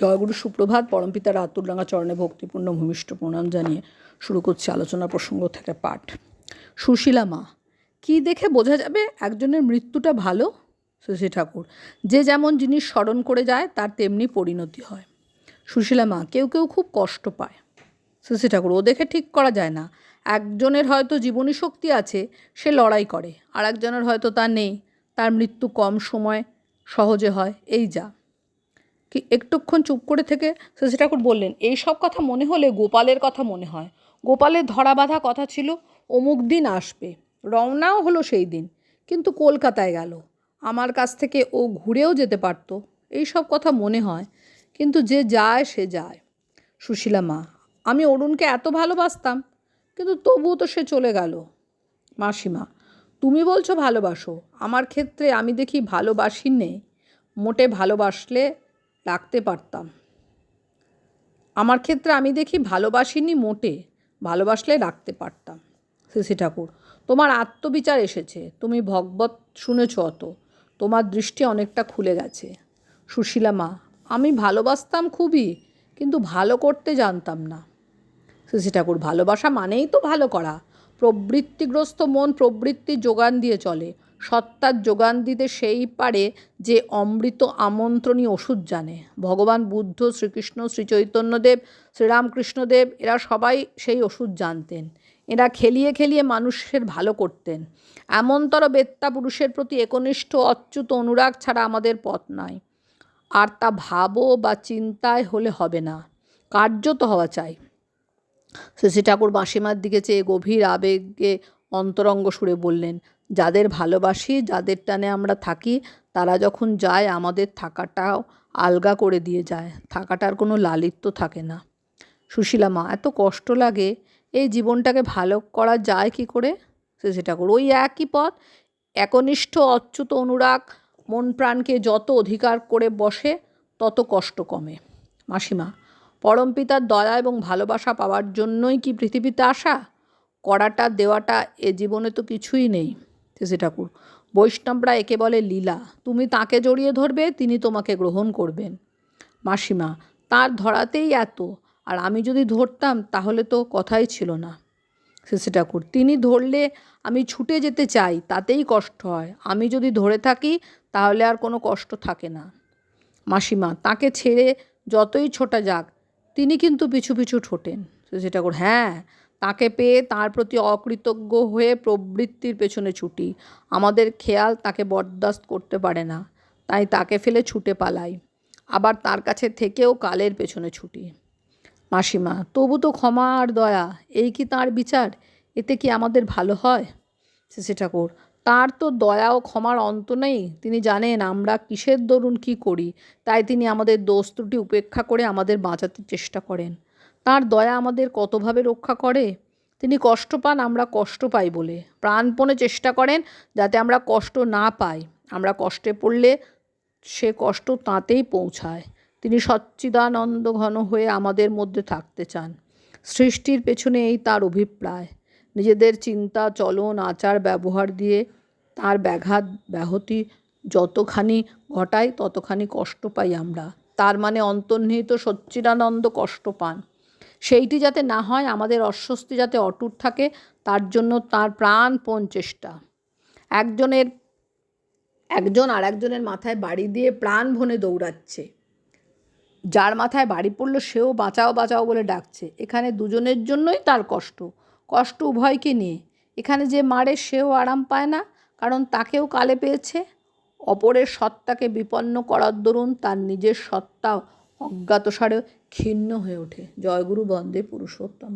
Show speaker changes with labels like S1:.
S1: জয়গুরু সুপ্রভাত পরমপিতা রাতুলডাঙ্গা চরণে ভক্তিপূর্ণ ভূমিষ্ঠ প্রণাম জানিয়ে শুরু করছি আলোচনা প্রসঙ্গ থেকে পাঠ। সুশীলা মা, কী দেখে বোঝা যাবে একজনের মৃত্যুটা ভালো? শশী ঠাকুর, যে যেমন জিনিস স্মরণ করে যায়, তার তেমনি পরিণতি হয়। সুশীলা মা, কেউ কেউ খুব কষ্ট পায়। শশী ঠাকুর, ও দেখে ঠিক করা যায় না। একজনের হয়তো জীবনী শক্তি আছে, সে লড়াই করে। আর একজনের হয়তো তা নেই। তার মৃত্যু কম সময় সহজে হয়। এই যা। কি একটুক্ষণ চুপ করে থেকে শশী ঠাকুর বললেন, এই সব কথা মনে হলে গোপালের কথা মনে হয়। গোপালের ধরা বাঁধা কথা ছিল, অমুক দিন আসবে। রওনাও হলো সেই দিন, কিন্তু কলকাতায় গেল। আমার কাছ থেকে ও ঘুরেও যেতে পারতো, এই সব কথা মনে হয়, কিন্তু যে যায়, সে যায়। সুশীলা মা, আমি অরুণকে এত ভালোবাসতাম, কিন্তু তবুও তো সে চলে গেল। মাসিমা, তুমি বলছো ভালোবাসো, আমার ক্ষেত্রে আমি দেখি ভালোবাসি নেই মোটে ভালোবাসলে রাখতে পারতাম। আমার ক্ষেত্রে আমি দেখি ভালোবাসিনি মোটে, ভালোবাসলে রাখতে পারতাম। শ্রী ঠাকুর, তোমার আত্মবিচার এসেছে, তুমি ভগবত শুনেছ অত, তোমার দৃষ্টি অনেকটা খুলে গেছে। সুশীলা মা, আমি ভালোবাসতাম খুবই, কিন্তু ভালো করতে জানতাম না। শ্রী ঠাকুর, ভালোবাসা মানেই তো ভালো করা, প্রবৃত্তিগ্রস্ত মন প্রবৃত্তির যোগান দিয়ে চলে। সত্তার যোগান দিতে সেই পারে যে অমৃত আমন্ত্রণী ওষুধ জানে। ভগবান বুদ্ধ, শ্রীকৃষ্ণ, শ্রীচৈতন্যদেব, শ্রীরামকৃষ্ণদেব, এরা সবাই সেই ওষুধ জানতেন। এরা খেলিয়ে খেলিয়ে মানুষের ভালো করতেন। এমনতর বেত্তা পুরুষের প্রতি একনিষ্ঠ, অচ্যুত অনুরাগ ছাড়া আমাদের পথ নাই। আর তা ভাবো বা চিন্তায় হলে হবে না। কার্যত হওয়া চাই। শশী ঠাকুর বাঁশিমার দিকে চেয়ে গভীর আবেগে অন্তরঙ্গ সুরে বললেন যাদের ভালোবাসি, যাদের টানে আমরা থাকি, তারা যখন যায়, আমাদের থাকাটাও আলগা করে দিয়ে যায়। থাকাটার কোনো লালিত্য থাকে না। সুশীলা মা, এত কষ্ট লাগে, এই জীবনটাকে ভালো করা যায় কি করে? সে সেটা ঠাকুর ওই একই পথ, একনিষ্ঠ, অচ্যুত অনুরাগ মন প্রাণকে যত অধিকার করে বসে, তত কষ্ট কমে। মাসিমা পরমপিতার দয়া এবং ভালোবাসা পাওয়ার জন্যই কি পৃথিবীতে আসা? করাটা, দেওয়াটা, এ জীবনে তো কিছুই নেই। শশী ঠাকুর। বৈষ্ণবরা একে বলে লীলা। তুমি তাকে জড়িয়ে ধরবে, তিনি তোমাকে গ্রহণ করবেন। মাসিমা, তার ধরাতেই এত, আর আমি যদি ধরতাম, তাহলে তো কথাই ছিল না। শশী ঠাকুর, তিনি ধরলে আমি ছুটে যেতে চাই, তাতেই কষ্ট হয়। আমি যদি ধরে থাকি, তাহলে আর কোনো কষ্ট থাকে না। মাসিমা, তাকে ছেড়ে যতই ছোটা যাক, তিনি কিন্তু পিছু পিছু ঠোঁটেন শশী ঠাকুর হ্যাঁ তাকে পেয়ে তার প্রতি অকৃতজ্ঞ হয়ে প্রবৃত্তির পেছনে ছুটি। আমাদের খেয়াল তাকে বরদাস্ত করতে পারে না, তাই তাকে ফেলে ছুটে পালাই। আবার তার কাছে থেকেও কালের পেছনে ছুটি। মাসিমা, তবু তো ক্ষমা আর দয়া, এই কি তার বিচার? এতে কি আমাদের ভালো হয়? শশী ঠাকুর, তার তো দয়া ও ক্ষমার অন্ত নেই। তিনি জানেন আমরা কিসের দরুন কি করি, তাই তিনি আমাদের দোষ ত্রুটি উপেক্ষা করে আমাদের বাঁচাতে চেষ্টা করেন। তার দয়া আমাদের কতভাবে রক্ষা করে? তিনি কষ্ট পান, আমরা কষ্ট পাই বলে। প্রাণপণে চেষ্টা করেন যাতে আমরা কষ্ট না পাই। আমরা কষ্টে পড়লে সে কষ্ট তাঁতেই পৌঁছায়। তিনি সচ্চিদানন্দ ঘন হয়ে আমাদের মধ্যে থাকতে চান। সৃষ্টির পেছনে এই তার অভিপ্রায়। নিজেদের চিন্তা, চলন, আচার, ব্যবহার দিয়ে তার ব্যাঘাত, ব্যাহতি যতখানি ঘটায় ততখানি কষ্ট পাই আমরা। তার মানে অন্তর্নিহিত সচ্চিদানন্দ কষ্ট পান। সেইটি যাতে না হয়, আমাদের অস্বস্তি যাতে অটুট থাকে, তার জন্য তার প্রাণপণ চেষ্টা। একজনের, একজন আর একজনের মাথায় বাড়ি দিয়ে প্রাণভনে দৌড়াচ্ছে। যার মাথায় বাড়ি পড়ল, সেও বাঁচাও বাঁচাও বলে ডাকছে। এখানে দুজনের জন্যই তার কষ্ট। কষ্ট উভয়কে নিয়ে। এখানে যে মারে, সেও আরাম পায় না, কারণ তাকেও কালে পেয়েছে। অপরের সত্তাকে বিপন্ন করার দরুন তার নিজের সত্তা অজ্ঞাতসারে ক্ষীণ হয়ে ওঠে। জয়গুরু বন্দে পুরুষোত্তম।